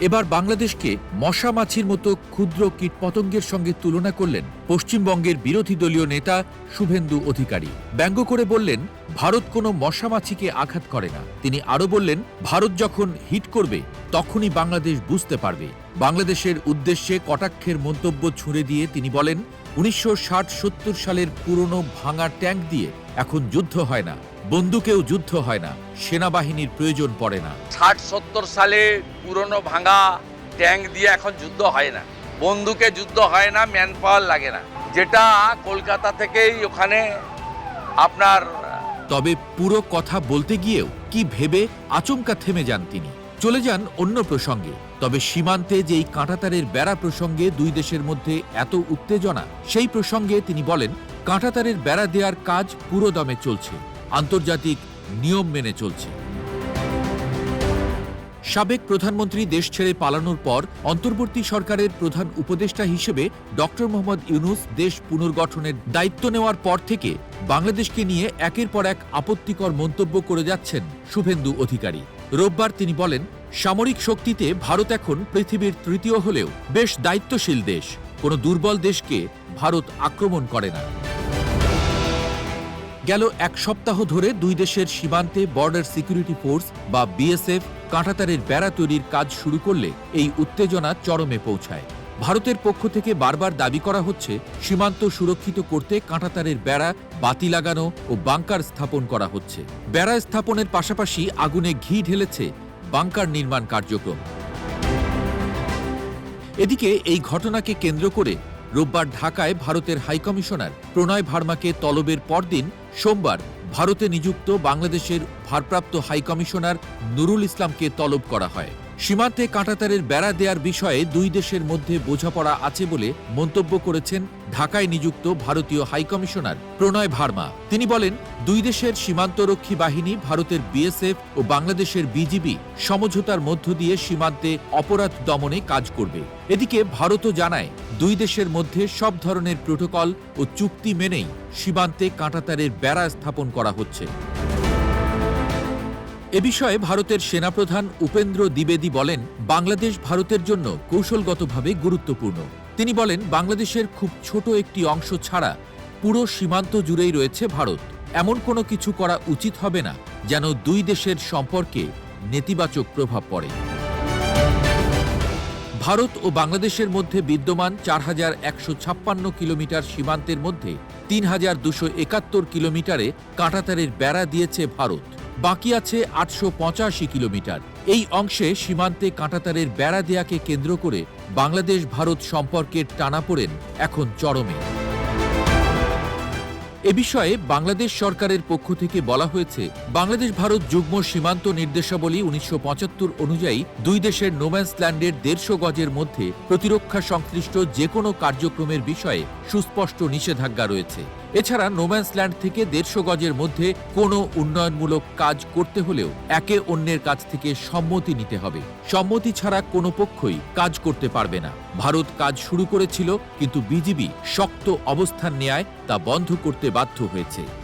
এবার বাংলাদেশকে মশা মাছির মতো ক্ষুদ্র কীটপতঙ্গের সঙ্গে তুলনা করলেন পশ্চিমবঙ্গের বিরোধী দলীয় নেতা শুভেন্দু অধিকারী। ব্যঙ্গ করে বললেন, ভারত কোনো মশা মাছিকে আঘাত করে না। তিনি আরও বললেন, ভারত যখন হিট করবে, তখনই বাংলাদেশ বুঝতে পারবে। বাংলাদেশের উদ্দেশ্যে কটাক্ষের মন্তব্য ছুঁড়ে দিয়ে তিনি বলেন, উনিশশো ষাট সত্তর সালের পুরনো ভাঙা ট্যাঙ্ক দিয়ে এখন যুদ্ধ হয় না বন্দুকেও যুদ্ধ হয় না সেনাবাহিনীর প্রয়োজন পড়ে না। ষাট সত্তর সালে পুরনো ভাঙা ট্যাঙ্ক দিয়ে এখন যুদ্ধ হয় না। বন্দুকে যুদ্ধ হয় না ম্যান পাওয়ার লাগে না। যেটা কলকাতা থেকেই ওখানে আপনার তবে পুরো কথা বলতে গিয়েও কি ভেবে আচমকা থেমে যান তিনি। চলে যান অন্য প্রসঙ্গে। তবে সীমান্তে যেই কাঁটাতারের বেড়া প্রসঙ্গে দুই দেশের মধ্যে এত উত্তেজনা সেই প্রসঙ্গে তিনি বলেন কাঁটাতারের বেড়া দেওয়ার কাজ পুরো দমে চলছে। আন্তর্জাতিক নিয়ম মেনে চলছে। সাবেক প্রধানমন্ত্রী দেশ ছেড়ে পালানোর পর অন্তর্বর্তী সরকারের প্রধান উপদেষ্টা হিসেবে ডক্টর মোহাম্মদ ইউনুস দেশ পুনর্গঠনের দায়িত্ব নেওয়ার পর থেকে বাংলাদেশকে নিয়ে একের পর এক আপত্তিকর মন্তব্য করে যাচ্ছেন শুভেন্দু অধিকারী। রোববার তিনি বলেন, সামরিক শক্তিতে ভারত এখন পৃথিবীর তৃতীয় হলেও বেশ দায়িত্বশীল দেশ। কোনো দুর্বল দেশকে ভারত আক্রমণ করে না। গেল এক সপ্তাহ ধরে দুই দেশের সীমান্তে বর্ডার সিকিউরিটি ফোর্স বা বিএসএফ কাঁটাতারের বেড়া তৈরির কাজ শুরু করলে এই উত্তেজনা চরমে পৌঁছায়। ভারতের পক্ষ থেকে বারবার দাবি করা হচ্ছে, সীমান্ত সুরক্ষিত করতে কাঁটাতারের বেড়া, বাতি লাগানো ও বাংকার স্থাপন করা হচ্ছে। বেড়া স্থাপনের পাশাপাশি আগুনে ঘি ঢেলেছে বাংকার নির্মাণ কার্যক্রম। এদিকে এই ঘটনাকে কেন্দ্র করে রোববার ঢাকায় ভারতের হাইকমিশনার প্রণয় ভার্মাকে তলবের পরদিন সোমবার ভারতে নিযুক্ত বাংলাদেশের ভারপ্রাপ্ত হাইকমিশনার নুরুল ইসলামকে তলব করা হয়। সীমান্তে কাঁটাতারের বেড়া দেওয়ার বিষয়ে দুই দেশের মধ্যে বোঝাপড়া আছে বলে মন্তব্য করেছেন ঢাকায় নিযুক্ত ভারতীয় হাইকমিশনার প্রণয় ভার্মা। তিনি বলেন, দুই দেশের সীমান্তরক্ষী বাহিনী ভারতের বিএসএফ ও বাংলাদেশের বিজিবি সমঝোতার মধ্য দিয়ে সীমান্তে অপরাধ দমনে কাজ করবে। এদিকে ভারতও জানায়, দুই দেশের মধ্যে সব ধরনের প্রোটোকল ও চুক্তি মেনেই সীমান্তে কাঁটাতারের বেড়া স্থাপন করা হচ্ছে। এ বিষয়ে ভারতের সেনাপ্রধান উপেন্দ্র দ্বিবেদী বলেন, বাংলাদেশ ভারতের জন্য কৌশলগতভাবে গুরুত্বপূর্ণ। তিনি বলেন, বাংলাদেশের খুব ছোট একটি অংশ ছাড়া পুরো সীমান্ত জুড়েই রয়েছে ভারত। এমন কোনো কিছু করা উচিত হবে না, যেন দুই দেশের সম্পর্কে নেতিবাচক প্রভাব পড়ে। ভারত ও বাংলাদেশের মধ্যে বিদ্যমান চার হাজার একশো ছাপ্পান্ন কিলোমিটার সীমান্তের মধ্যে তিন হাজার দুশো একাত্তর কিলোমিটারে কাঁটাতারের বেড়া দিয়েছে ভারত। বাকি আছে আটশো পঁচাশি কিলোমিটার। এই অংশে সীমান্তে কাঁটাতারের বেড়া দেয়াকে কেন্দ্র করে বাংলাদেশ ভারত সম্পর্কের টানাপোড়েন এখন চরমে। এ বিষয়ে বাংলাদেশ সরকারের পক্ষ থেকে বলা হয়েছে, বাংলাদেশ ভারত যুগ্ম সীমান্ত নির্দেশাবলী উনিশশো পঁচাত্তর অনুযায়ী দুই দেশের নোম্যান্স ল্যান্ডের দেড়শো গজের মধ্যে প্রতিরক্ষা সংশ্লিষ্ট যে কোনো কার্যক্রমের বিষয়ে সুস্পষ্ট নিষেধাজ্ঞা রয়েছে। এছাড়া নোম্যান্স ল্যান্ড থেকে দেড়শো গজের মধ্যে কোনো উন্নয়নমূলক কাজ করতে হলেও একে অন্যের কাছ থেকে সম্মতি নিতে হবে। সম্মতি ছাড়া কোনো পক্ষই কাজ করতে পারবে না। ভারত কাজ শুরু করেছিল, কিন্তু বিজিবি শক্ত অবস্থান নেয় তা বন্ধ করতে বাধ্য হয়েছে।